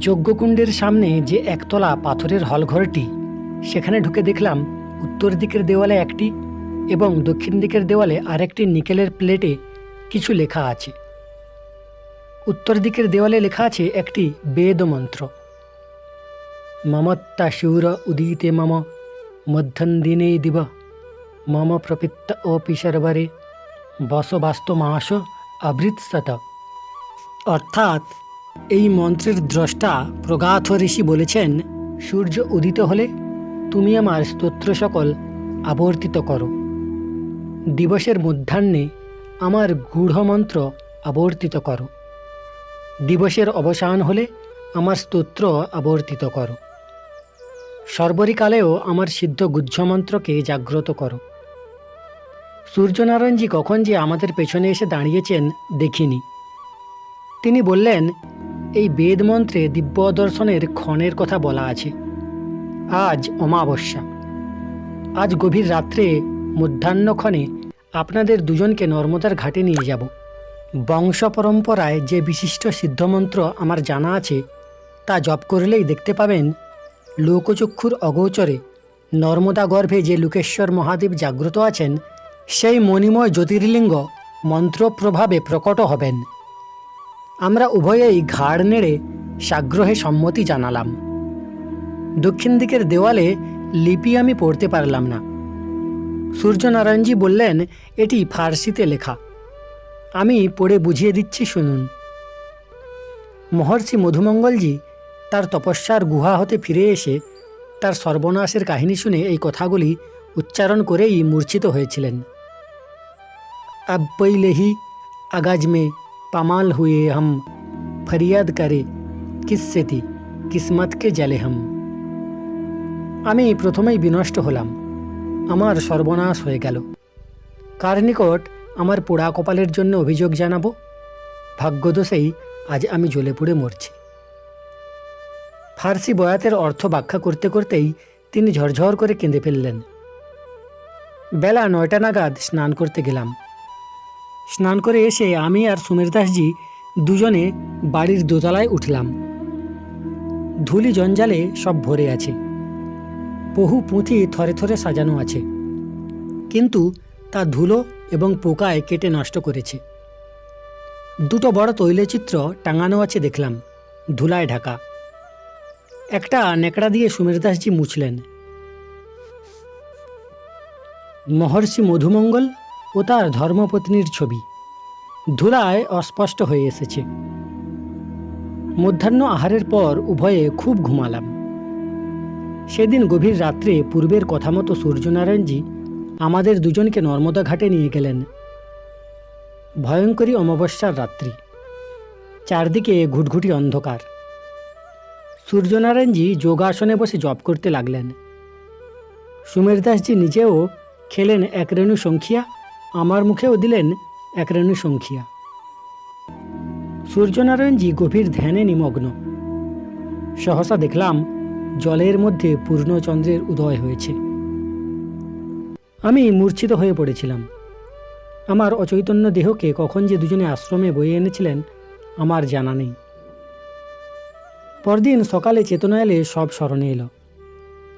যজ্ঞকুণ্ডের সামনে যে একতলা পাথরের হলঘরটি, সেখানে ঢুকে দেখলাম উত্তর দিকের দেওয়ালে একটি এবং দক্ষিণ দিকের দেওয়ালে আরেকটি নিকেলের প্লেটে কিছু লেখা আছে। উত্তর দিকের দেওয়ালে লেখা আছে একটি বেদ মন্ত্র। মমত্তা শিউর উদিতে মম মধ্যন্দিনে দিব, মম প্রপিত্ত অপি সর্বরে বসবাস্ত মাস অভৃৎসত অর্থাৎ এই মন্ত্রের দ্রষ্টা প্রগাথ ঋষি বলেছেন, সূর্য উদিত হলে তুমি আমার স্তোত্র সকল আবর্তিত করো। দিবসের মধ্যাহ্নে আমার গূঢ় মন্ত্র আবর্তিত করো। দিবসের অবসান হলে আমার স্তোত্র আবর্তিত করো। সর্বরিকালেও আমার সিদ্ধ গুহ্যমন্ত্রকে জাগ্রত করো। সূর্যনারায়ণজি কখন যে আমাদের পেছনে এসে দাঁড়িয়েছেন দেখিনি। তিনি বললেন এই বেদ মন্ত্রে দিব্য দর্শনের ক্ষণের কথা বলা আছে। আজ অমাবস্যা। আজ গভীর রাত্রে মধ্যাহ্নক্ষণে আপনাদের দুজনকে নর্মদার ঘাটে নিয়ে যাব। বংশ পরম্পরায় যে বিশিষ্ট সিদ্ধমন্ত্র আমার জানা আছে, তা জপ করলেই দেখতে পাবেন লোকচক্ষুর অগোচরে নর্মদা গর্ভে যে লোকেশ্বর মহাদেব জাগ্রত আছেন, সেই মণিময় জ্যোতির্লিঙ্গ মন্ত্রপ্রভাবে প্রকট হবেন। আমরা উভয়েই ঘাড় নেড়ে সাগ্রহে সম্মতি জানালাম। দক্ষিণ দিকের দেওয়ালে লিপি আমি পড়তে পারলাম না। সূর্যনারায়ণজি বললেন, এটি ফার্সিতে লেখা। আমি পড়ে বুঝিয়ে দিচ্ছি, শুনুন। মহর্ষি মধুমঙ্গলজি তার তপস্যার গুহা হতে ফিরে এসে তার সর্বনাশের কাহিনী শুনে এই কথাগুলি উচ্চারণ করেই মূর্ছিত হয়েছিলেন। আব্বৈলেহি আগাজমে পামাল হুয়ে হাম ফরিয়াদ করে কিসসে তি কিসমতকে জালে হাম আমি প্রথমেই বিনষ্ট হলাম। আমার সর্বনাশ হয়ে গেল। কার নিকট আমার পোড়া কপালের জন্য অভিযোগ জানাব? ভাগ্যদোষেই আজ আমি জ্বলে পুড়ে মরছি। ফার্সি বয়াতের অর্থ ব্যাখ্যা করতে করতেই তিনি ঝরঝর করে কেঁদে ফেললেন। বেলা নয়টা নাগাদ স্নান করতে গেলাম। স্নান করে এসে আমি আর সুমের দাসজি দুজনে বাড়ির দোতলায় উঠলাম। ধুলি জঞ্জালে সব ভরে আছে। বহু পুঁথি থরে থরে সাজানো আছে। কিন্তু তা ধুলো এবং পোকায় কেটে নষ্ট করেছে। দুটো বড় তৈলচিত্র টাঙানো আছে দেখলাম, ধুলায় ঢাকা। একটা নেকড়া দিয়ে সুমের দাসজি মুছলেন। মহর্ষি মধুমঙ্গল ও তার ধর্মপত্নীর ছবি। ধুলায় অস্পষ্ট হয়ে এসেছে। মধ্যাহ্ন আহারের পর উভয়ে খুব ঘুমালাম। সেদিন গভীর রাত্রে পূর্বের কথা মতো সূর্যনারায়ণজি আমাদের দুজনকে নর্মদা ঘাটে নিয়ে গেলেন। ভয়ঙ্করী অমাবস্যার রাত্রি। চারদিকে ঘুটঘুটি অন্ধকার। সূর্যনারায়ণজি যোগাসনে বসে জপ করতে লাগলেন। সুমের দাসজি নিজেও খেলেন এক রেণু সংখিয়া আমার মুখেও দিলেন এক রেণু সংখিয়া সূর্যনারায়ণজি গভীর ধ্যানে নিমগ্ন। সহসা দেখলাম জলের মধ্যে পূর্ণচন্দ্রের উদয় হয়েছে। আমি মূর্ছিত হয়ে পড়েছিলাম। আমার অচৈতন্য দেহকে কখন যে দুজনে আশ্রমে বয়ে এনেছিলেন, আমার জানা নেই। পরদিন সকালে চেতনা এলে সব স্মরণে এলো।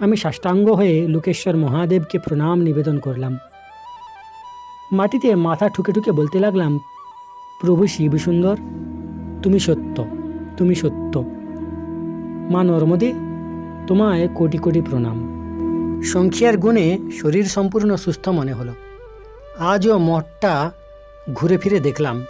আমি সাষ্টাঙ্গ হয়ে লোকেশ্বর মহাদেবকে প্রণাম নিবেদন করলাম। মাটিতে মাথা ঠুকে ঠুকে বলতে লাগলাম, প্রভু শিব সুন্দর, তুমি সত্য তুমি সত্য। মা নর্মদে, তোমায় কোটি কোটি প্রণাম। সংখ্যার গুণে শরীর সম্পূর্ণ সুস্থ মনে হলো। আজও মঠটা ঘুরে ফিরে দেখলাম।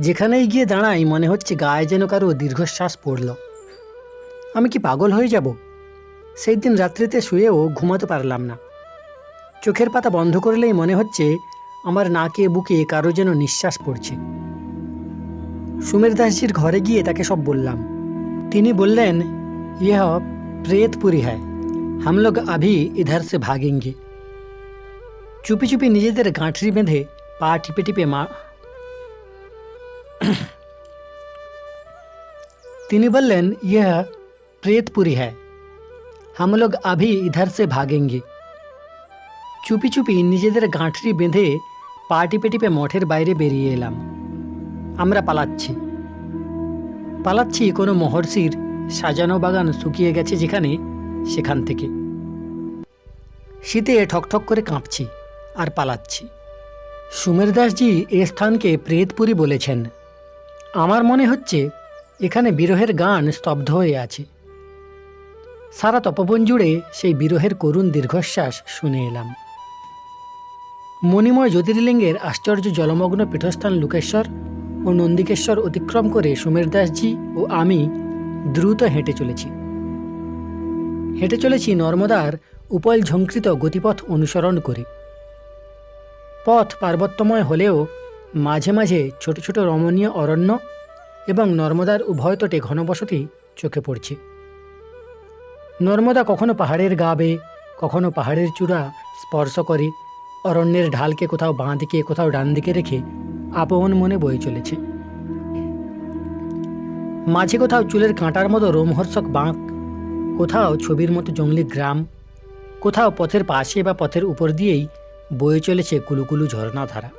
যেখানেই গিয়ে দাঁড়াই মনে হচ্ছে গায়ে যেন কারও দীর্ঘশ্বাস পড়ল। আমি কি পাগল হয়ে যাব? সেই দিন রাত্রিতে শুয়েও ঘুমাতে পারলাম না। চোখের পাতা বন্ধ করলেই মনে হচ্ছে আমার নাকে বুকে কারও যেন নিঃশ্বাস পড়ছে। সুমের দাসজির ঘরে গিয়ে তাকে সব বললাম। তিনি বললেন, ইহ প্রেতপুরি হ্যায় হামলোক আভি ইধার সে ভাগেঙ্গে। চুপি চুপি নিজেদের গাঁঠরি বেঁধে পা টিপে টিপে মা তিনি বললেন, ইহ প্রেতপুরি হ্যায় হামলোক আভি ইধার সে ভাগেঙ্গে। চুপি চুপি নিজেদের গাঁঠরি বেঁধে পা টিপে টিপে মঠের বাইরে বেরিয়ে এলাম। আমরা পালাচ্ছি। পালাচ্ছি কোনো মহর্ষির সাজানো বাগান শুকিয়ে গেছে যেখানে, সেখান থেকে। শীতে ঠকঠক করে কাঁপছি আর পালাচ্ছি। সুমের দাসজি এ স্থানকে প্রেতপুরী বলেছেন। আমার মনে হচ্ছে এখানে বিরহের গান স্তব্ধ হয়ে আছে। সারা তপবন জুড়ে সেই বিরহের করুণ দীর্ঘশ্বাস শুনে এলাম। মণিময় জ্যোতির্লিঙ্গের আশ্চর্য জলমগ্ন পীঠস্থান লুকেশ্বর ও নন্দিকেশ্বর অতিক্রম করে সুমের দাসজি ও আমি দ্রুত হেঁটে চলেছি। হেঁটে চলেছি নর্মদার উপল ঝঙ্কৃত গতিপথ অনুসরণ করে। পথ পার্বত্যময় হলেও মাঝে মাঝে ছোট ছোট রমণীয় অরণ্য এবং নর্মদার উভয় তটে ঘনবসতি চোখে পড়ছে। নর্মদা কখনো পাহাড়ের গা বেয়ে, কখনো পাহাড়ের চূড়া স্পর্শ করে অরণ্যের ঢালকে কোথাও বাঁ দিকে কোথাও ডান দিকে রেখে আপন মনে বয়ে চলেছে। মাঝে কোথাও চুলের কাঁটার মতো রোমহর্ষক বাঁক, কোথাও ছবির মতো জঙ্গলি গ্রাম, কোথাও পথের পাশে বা পথের উপর দিয়েই বয়ে চলেছে কুলুকুলু ঝর্ণা ধারা।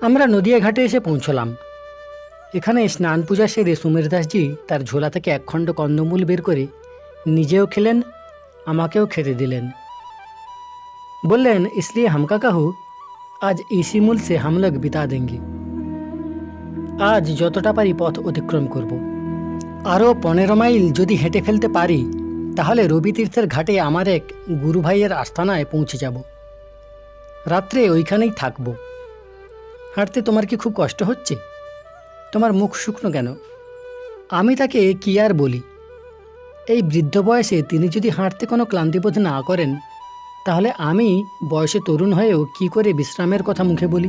আমরা নদিয়া ঘাটে এসে পৌঁছলাম। এখানে স্নান পূজা সেরে সুমের দাসজি তার ঝোলা থেকে একখণ্ড কন্দমূল বের করে নিজেও খেলেন, আমাকেও খেতে দিলেন। বললেন इसलिए हमका कहू আজ इसी मूल से हम लोग बिता देंगे আজ যতটা পারি পথ অতিক্রম করব আরও পনেরো মাইল যদি হেঁটে ফেলতে পারি তাহলে রবি তীর্থের ঘাটে আমার এক গুরু ভাইয়ের আস্থানায় পৌঁছে যাব রাত্রে ওইখানেই থাকবো হাঁটতে তোমার কি খুব কষ্ট হচ্ছে তোমার মুখ শুকনো কেন আমি তাকে কি আর বলি এই বৃদ্ধ বয়সে তিনি যদি হাঁটতে কোনো ক্লান্তিবোধ না করেন তাহলে আমি বয়সে তরুণ হয়েও কি করে বিশ্রামের কথা মুখে বলি?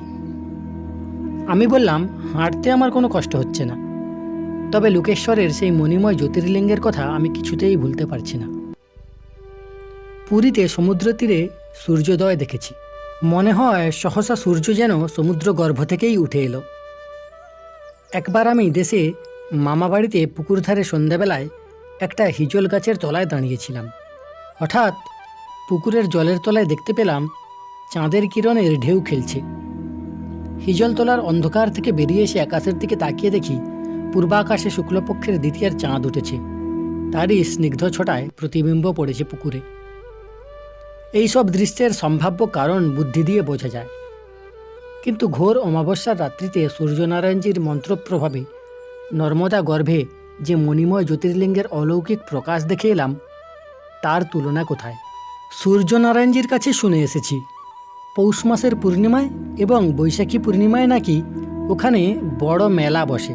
আমি বললাম, হাঁটতে আমার কোনো কষ্ট হচ্ছে না। তবে লোকেশ্বরের সেই মণিময় জ্যোতির্লিঙ্গের কথা আমি কিছুতেই ভুলতে পারছি না। পুরীতে সমুদ্র তীরে সূর্যোদয় দেখেছি। মনে হয় সহসা সূর্য যেন সমুদ্র গর্ভ থেকেই উঠে এলো। একবার আমি দেশে মামা বাড়িতে পুকুর ধারে সন্ধ্যাবেলায় একটা হিজল গাছের তলায় দাঁড়িয়েছিলাম। হঠাৎ পুকুরের জলের তলায় দেখতে পেলাম চাঁদের কিরণের ঢেউ খেলছে। হিজল তলার অন্ধকার থেকে বেরিয়ে এসে আকাশের দিকে তাকিয়ে দেখি পূর্বাকাশে শুক্লপক্ষের দ্বিতীয়ার চাঁদ উঠেছে। তারই স্নিগ্ধ ছটায় প্রতিবিম্ব পড়েছে পুকুরে। এইসব দৃশ্যের সম্ভাব্য কারণ বুদ্ধি দিয়ে বোঝা যায়। কিন্তু ঘোর অমাবস্যার রাত্রিতে সূর্যনারায়ণজির মন্ত্রপ্রভাবে নর্মদা গর্ভে যে মণিময় জ্যোতির্লিঙ্গের অলৌকিক প্রকাশ দেখে এলাম, তার তুলনা কোথায়? সূর্যনারায়ণজির কাছে শুনে এসেছি। পৌষ মাসের পূর্ণিমায় এবং বৈশাখী পূর্ণিমায় নাকি ওখানে বড় মেলা বসে।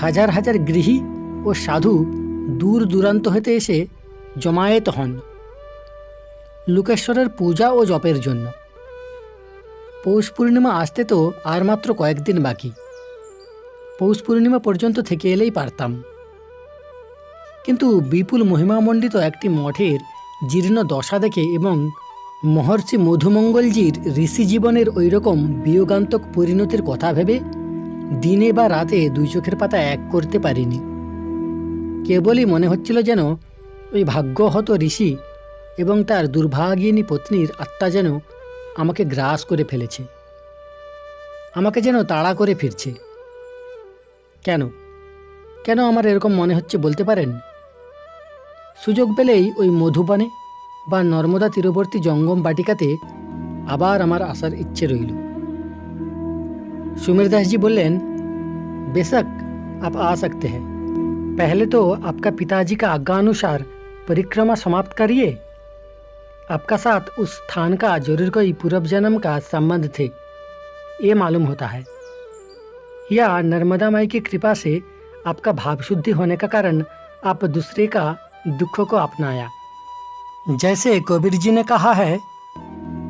হাজার হাজার গৃহী ও সাধু দূর দূরান্ত হতে এসে জমায়েত হন। লোকেশ্বরের পূজা ও জপের জন্য। পৌষ পূর্ণিমা আসতে তো আর মাত্র কয়েকদিন বাকি। পৌষ পূর্ণিমা পর্যন্ত থেকে এলেই পারতাম। কিন্তু বিপুল মহিমামণ্ডিত একটি মঠের জীর্ণ দশা দেখে এবং মহর্ষি মধুমঙ্গলজির ঋষি জীবনের ওই রকম বিয়োগান্তক পরিণতির কথা ভেবে দিনে বা রাতে দুই চোখের পাতা এক করতে পারিনি। কেবলই মনে হচ্ছিল যেন ওই ভাগ্যহত ঋষি এবং তার দুর্ভাগিনী পত্নীর আত্মা যেন আমাকে গ্রাস করে ফেলেছে। আমাকে যেন তাড়া করে ফিরছে। কেন? কেন আমার এরকম মনে হচ্ছে বলতে পারেন? সুযোগ পেলেই ওই মধুবনে বা নর্মদা তীরবর্তী জঙ্গম বাটিকাতে আবার আমার আসার ইচ্ছে রইল सुमेर दास जी बोलें बेशक आप आ सकते हैं पहले तो आपका पिताजी का आज्ञानुसार परिक्रमा समाप्त करिए आपका साथ उस स्थान का जरूर कोई पूर्व जन्म का संबंध थे ये मालूम होता है या नर्मदा माई की कृपा से आपका भाव शुद्धि होने का कारण आप दूसरे का दुख को अपनाया जैसे कबीर जी ने कहा है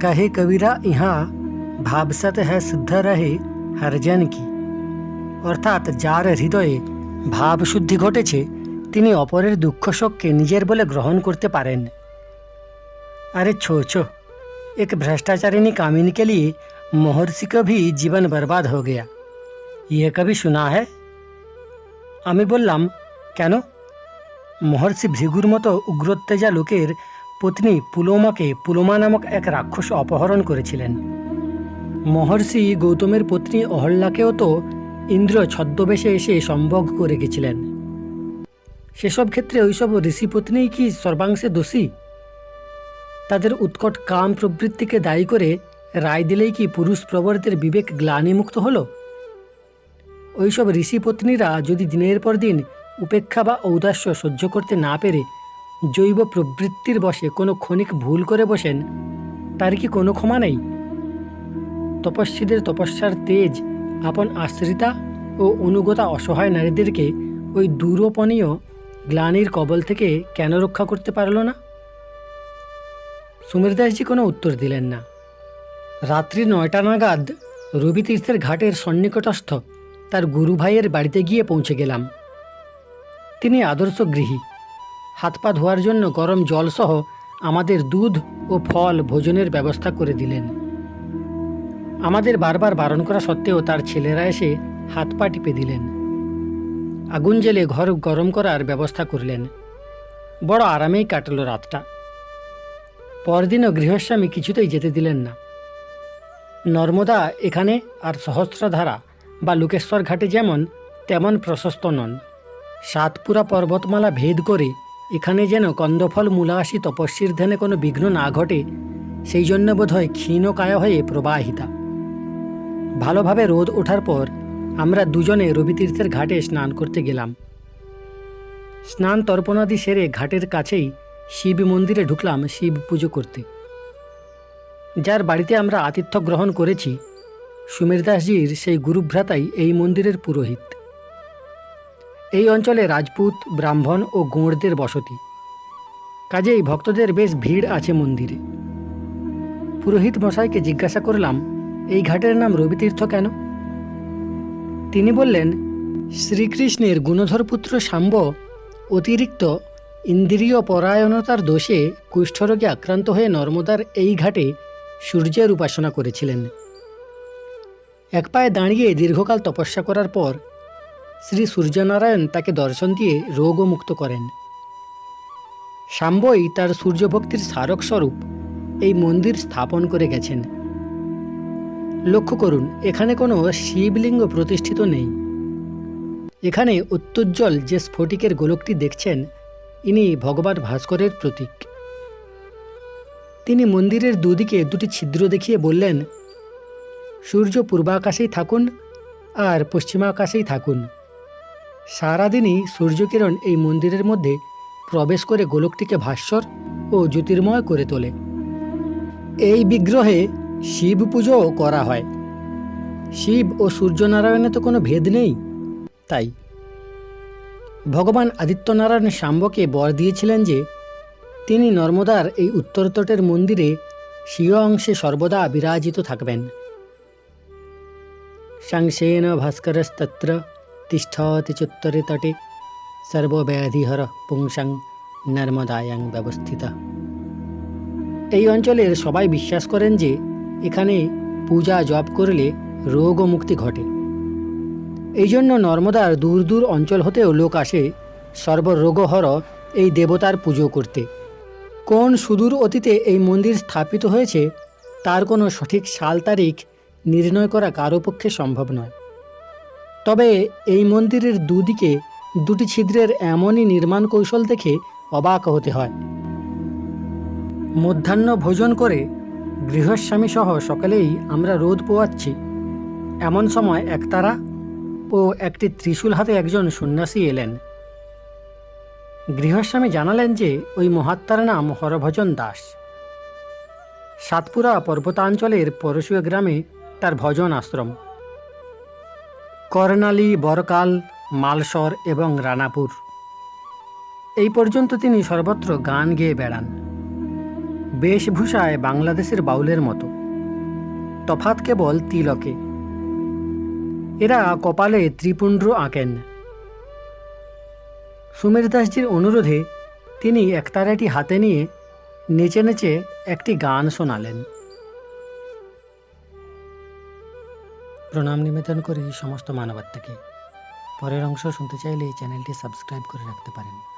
कहे कबीरा यहाँ भावसत है शुद्ध रहे হরজন কি অর্থাৎ যার হৃদয়ে ভাবশুদ্ধি ঘটেছে তিনি অপরের দুঃখ শোককে নিজের বলে গ্রহণ করতে পারেন अरे छो छो एक भ्रष्टाचारिणी कामिनी के लिए महर्षि का भी जीवन बर्बाद हो गया यह कभी सुना है আমি বললাম কেন মহর্ষি ভৃগুর মতো উগ্রোত্তেজা লোকের পত্নী পুলোমাকে পুলোমা নামক এক রাক্ষস অপহরণ করেছিলেন। মহর্ষি গৌতমের পত্নী অহল্যাকেও তো ইন্দ্র ছদ্মবেশে এসে সম্ভোগ করে গেছিলেন। সেসব ক্ষেত্রে ওইসব ঋষিপত্নীই কি সর্বাংশে দোষী? তাদের উৎকট কাম প্রবৃত্তিকে দায়ী করে রায় দিলেই কি পুরুষ প্রবরদের বিবেক গ্লানিমুক্ত হলো? ওইসব ঋষিপত্নীরা যদি দিনের পর দিন উপেক্ষা বা ঔদাস্য সহ্য করতে না পেরে জৈব প্রবৃত্তির বসে কোনো ক্ষণিক ভুল করে বসেন, তার কি কোনো ক্ষমা নেই? তপস্বীদের তপস্যার তেজ, আপন আশ্রিতা ও অনুগতা অসহায় নারীদেরকে ওই দূরপনীয় গ্লানির কবল থেকে কেন রক্ষা করতে পারল না? সুমেরদাসজি কোনো উত্তর দিলেন না। রাত্রি নয়টা নাগাদ রবি তীর্থের ঘাটের সন্নিকটস্থ তার গুরু ভাইয়ের বাড়িতে গিয়ে পৌঁছে গেলাম। তিনি আদর্শ গৃহী। হাত পা ধোয়ার জন্য গরম জলসহ আমাদের দুধ ও ফল ভোজনের ব্যবস্থা করে দিলেন। আমাদের বারবার বারণ করা সত্ত্বেও তার ছেলেরা এসে হাত পা টিপে দিলেন। আগুন জেলে ঘর গরম করার ব্যবস্থা করলেন। বড় আরামেই কাটল রাতটা। পরদিনও গৃহস্বামী কিছুতেই যেতে দিলেন না। নর্মদা এখানে আর সহস্রধারা বা লোকেশ্বর ঘাটে যেমন, তেমন প্রশস্ত নন। সাতপুরা পর্বতমালা ভেদ করে এখানে যেন কন্দফল মূলাসী তপস্বীর ধ্যানে কোনো বিঘ্ন না ঘটে, সেই জন্য বোধহয় ক্ষীণকায় হয়ে প্রবাহিতা। ভালোভাবে রোদ ওঠার পর আমরা দুজনে রবিতীর্থের ঘাটে স্নান করতে গেলাম। স্নান তর্পণাদি সেরে ঘাটের কাছেই শিব মন্দিরে ঢুকলাম শিব পুজো করতে। যার বাড়িতে আমরা আতিথ্য গ্রহণ করেছি, সুমেরদাসজির সেই গুরুভ্রাতাই এই মন্দিরের পুরোহিত। এই অঞ্চলে রাজপুত, ব্রাহ্মণ ও গোঁড়দের বসতি। কাজেই ভক্তদের বেশ ভিড় আছে মন্দিরে। পুরোহিত মশাইকে জিজ্ঞাসা করলাম, এই ঘাটের নাম রবিতীর্থ কেন? তিনি বললেন, শ্রীকৃষ্ণের গুণধর পুত্র শাম্ব অতিরিক্ত ইন্দ্রিয় পরায়ণতার দোষে কুষ্ঠরোগে আক্রান্ত হয়ে নর্মদার এই ঘাটে সূর্যের উপাসনা করেছিলেন। এক পায়ে দাঁড়িয়ে দীর্ঘকাল তপস্যা করার পর শ্রী সূর্যনারায়ণ তাকে দর্শন দিয়ে রোগও মুক্ত করেন। শাম্বই তার সূর্যভক্তির স্মারক স্বরূপ এই মন্দির স্থাপন করে গেছেন। লক্ষ্য করুন, এখানে কোনো শিবলিঙ্গ প্রতিষ্ঠিত নেই। এখানে অত্যুজ্জ্বল যে স্ফটিকের গোলকটি দেখছেন, ইনি ভগবান ভাস্করের প্রতীক। তিনি মন্দিরের দুদিকে দুটি ছিদ্র দেখিয়ে বললেন, সূর্য পূর্বাকাশেই থাকুন আর পশ্চিমাকাশেই থাকুন। সারাদিনই সূর্যকিরণ এই মন্দিরের মধ্যে প্রবেশ করে গোলকটিকে ভাস্বর ও জ্যোতির্ময় করে তোলে। এই বিগ্রহে শিব পুজোও করা হয়। শিব ও সূর্যনারায়ণে তো কোনো ভেদ নেই, তাই। ভগবান আদিত্যনারায়ণ শাম্বকে বর দিয়েছিলেন যে, তিনি নর্মদার এই উত্তর তটের মন্দিরে স্বীয় অংশে সর্বদা বিরাজিত থাকবেন। শংসেন ভাস্করস্তত্র। তিষ্ঠতি চুত্তরে তটে সর্বব্যাধিহর পুংসাং নর্মদায়াং ব্যবস্থিত এই অঞ্চলের সবাই বিশ্বাস করেন যে, এখানে পূজা জপ করলে রোগ ও মুক্তি ঘটে। এই জন্য নর্মদার দূর দূর অঞ্চল হতেও লোক আসে সর্বরোগহর এই দেবতার পুজো করতে। কোন সুদূর অতীতে এই মন্দির স্থাপিত হয়েছে, তার কোনো সঠিক সাল তারিখ নির্ণয় করা কারও পক্ষে সম্ভব নয়। তবে এই মন্দিরের দুদিকে দুটি ছিদ্রের এমনই নির্মাণ কৌশল দেখে অবাক হতে হয়। মধ্যাহ্ন ভোজন করে গৃহস্বামী সহ সকলেই আমরা রোদ পোয়াচ্ছি। এমন সময় একতারা ও একটি ত্রিশূল হাতে একজন সন্ন্যাসী এলেন। গৃহস্বামী জানালেন যে ওই মহাত্মার নাম হরভজন দাস। সাতপুরা পর্বতাঞ্চলের পরশুয়া গ্রামে তার ভজন আশ্রম। কর্ণালী বরকাল মালসর এবং রানাপুর। এই পর্যন্ত তিনি সর্বত্র গান গেয়ে বেড়ান। বেশভূষায় বাংলাদেশের বাউলের মতো। তফাৎ কেবল তিলকে। এরা কপালে ত্রিপুণ্ড আঁকেন। সুমের দাসজির অনুরোধে তিনি একতারাটি হাতে নিয়ে নেচে নেচে একটি গান শোনালেন। প্রণাম নিবেদন করি সমস্ত মানবাত্মাকে। পরের অংশ শুনতে চাইলে এই চ্যানেলটি সাবস্ক্রাইব করে রাখতে পারেন।